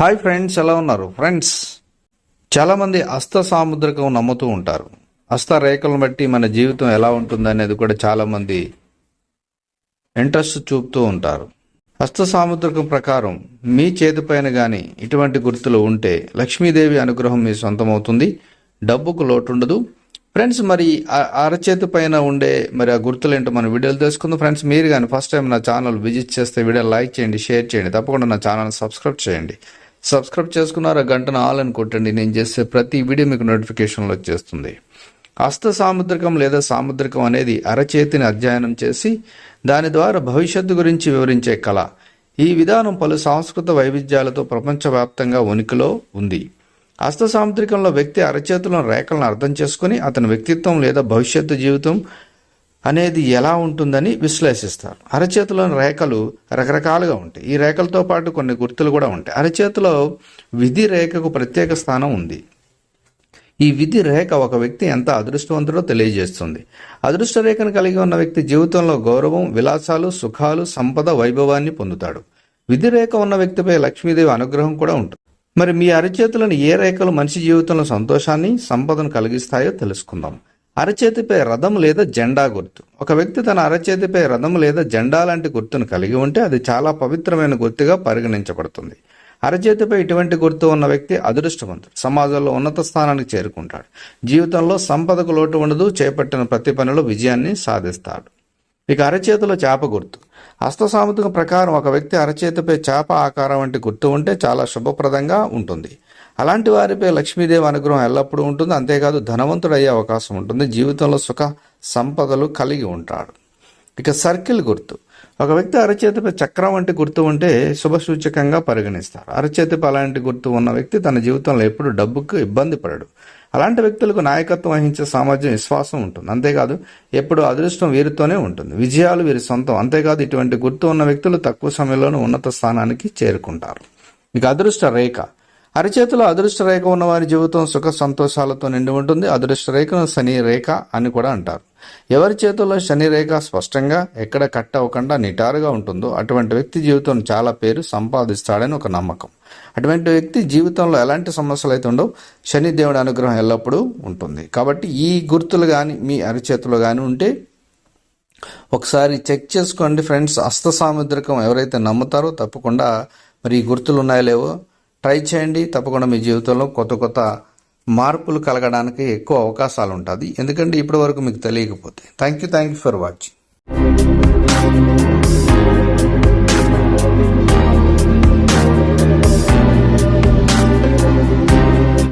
Hi friends ఎలా ఉన్నారు? Friends చాలా మంది అస్త సాముద్రికం నమ్ముతూ ఉంటారు. హస్త రేఖలను బట్టి మన జీవితం ఎలా ఉంటుంది అనేది కూడా చాలా మంది ఇంట్రెస్ట్ చూపుతూ ఉంటారు. హస్త సాముద్రికం ప్రకారం మీ చేతిపైన కానీ ఇటువంటి గుర్తులు ఉంటే లక్ష్మీదేవి అనుగ్రహం మీ సొంతమవుతుంది. డబ్బుకు లోటు ఉండదు ఫ్రెండ్స్ మరి అరచేతి పైన ఉండే మరి ఆ గుర్తులు ఏంటో మన వీడియోలు తెలుసుకుందాం. ఫ్రెండ్స్ మీరు కానీ ఫస్ట్ టైం నా ఛానల్ విజిట్ చేస్తే వీడియో లైక్ చేయండి షేర్ చేయండి. తప్పకుండా నా ఛానల్ సబ్స్క్రైబ్ చేయండి. సబ్స్క్రైబ్ చేసుకున్నారు గంటను ఆల్ అని కొట్టండి. నేను చేసే ప్రతి వీడియో మీకు నోటిఫికేషన్లో వచ్చేస్తుంది. హస్త సాముద్రికం లేదా సాముద్రికం అనేది అరచేతిని అధ్యయనం చేసి దాని ద్వారా భవిష్యత్తు గురించి వివరించే కళ. ఈ విధానం పలు సాంస్కృత వైవిధ్యాలతో ప్రపంచవ్యాప్తంగా ఉనికిలో ఉంది. హస్త సాముద్రికంలో వ్యక్తి అరచేతులను రేఖలను అర్థం చేసుకుని అతని వ్యక్తిత్వం లేదా భవిష్యత్తు జీవితం అనేది ఎలా ఉంటుందని విశ్లేషిస్తారు. అరచేతిలోని రేఖలు రకరకాలుగా ఉంటాయి. ఈ రేఖలతో పాటు కొన్ని గుర్తులు కూడా ఉంటాయి. అరచేతిలో విధి రేఖకు ప్రత్యేక స్థానం ఉంది. ఈ విధి రేఖ ఒక వ్యక్తి ఎంత అదృష్టవంతుడో తెలియజేస్తుంది. అదృష్ట రేఖను కలిగి ఉన్న వ్యక్తి జీవితంలో గౌరవం విలాసాలు సుఖాలు సంపద వైభవాన్ని పొందుతాడు. విధి రేఖ ఉన్న వ్యక్తిపై లక్ష్మీదేవి అనుగ్రహం కూడా ఉంటుంది. మరి మీ అరచేతులను ఏ రేఖలు మనిషి జీవితంలో సంతోషాన్ని సంపదను కలిగిస్తాయో తెలుసుకుందాం. అరచేతిపై రథం లేదా జెండా గుర్తు. ఒక వ్యక్తి తన అరచేతిపై రథం లేదా జెండా లాంటి గుర్తును కలిగి ఉంటే అది చాలా పవిత్రమైన గుర్తుగా పరిగణించబడుతుంది. అరచేతిపై ఇటువంటి గుర్తు ఉన్న వ్యక్తి అదృష్టవంతుడు. సమాజంలో ఉన్నత స్థానానికి చేరుకుంటాడు. జీవితంలో సంపదకు లోటు ఉండదు చేపట్టిన ప్రతి పనిలో విజయాన్ని సాధిస్తాడు. ఇక అరచేతిలో చేప గుర్తు. హస్త ప్రకారం ఒక వ్యక్తి అరచేతిపై చేప ఆకారం వంటి గుర్తు ఉంటే చాలా శుభప్రదంగా ఉంటుంది. అలాంటి వారిపై లక్ష్మీదేవి అనుగ్రహం ఎల్లప్పుడూ ఉంటుంది. అంతేకాదు ధనవంతుడయ్యే అవకాశం ఉంటుంది. జీవితంలో సుఖ సంపదలు కలిగి ఉంటాడు. ఇక సర్కిల్ గుర్తు. ఒక వ్యక్తి అరచేతిపై చక్రం వంటి గుర్తు ఉంటే శుభ సూచకంగా పరిగణిస్తారు అరచేతిపై అలాంటి గుర్తు ఉన్న వ్యక్తి తన జీవితంలో ఎప్పుడు డబ్బుకు ఇబ్బంది పడడు. అలాంటి వ్యక్తులకు నాయకత్వం వహించే సామర్థ్యం విశ్వాసం ఉంటుంది. అంతేకాదు ఎప్పుడు అదృష్టం వీరితోనే ఉంటుంది. విజయాలు వీరి సొంతం. అంతేకాదు ఇటువంటి గుర్తు ఉన్న వ్యక్తులు తక్కువ సమయంలోనే ఉన్నత స్థానానికి చేరుకుంటారు. మీకు అదృష్ట రేఖ. అరచేతిలో అదృష్ట రేఖ ఉన్న వారి జీవితం సుఖ సంతోషాలతో నిండి ఉంటుంది. అదృష్ట రేఖను శని రేఖ అని కూడా అంటారు. ఎవరి చేతుల్లో శని రేఖ స్పష్టంగా ఎక్కడ కట్ అవ్వకుండా నిటారుగా ఉంటుందో అటువంటి వ్యక్తి జీవితం చాలా పేరు సంపాదిస్తాడని ఒక నమ్మకం. అటువంటి వ్యక్తి జీవితంలో ఎలాంటి సమస్యలు అయితే ఉండవు శని దేవుడి అనుగ్రహం ఎల్లప్పుడూ ఉంటుంది. కాబట్టి ఈ గుర్తులు కానీ మీ అరిచేతులు కానీ ఉంటే ఒకసారి చెక్ చేసుకోండి ఫ్రెండ్స్. హస్త సాముద్రికం ఎవరైతే నమ్ముతారో తప్పకుండా మరి ఈ గుర్తులు ఉన్నాయో లేవో ట్రై చేయండి. తప్పకుండా మీ జీవితంలో కొత్త కొత్త మార్పులు కలగడానికి ఎక్కువ అవకాశాలు ఉంటుంది ఎందుకంటే ఇప్పటి వరకు మీకు తెలియకపోతే. Thank you thank you for watching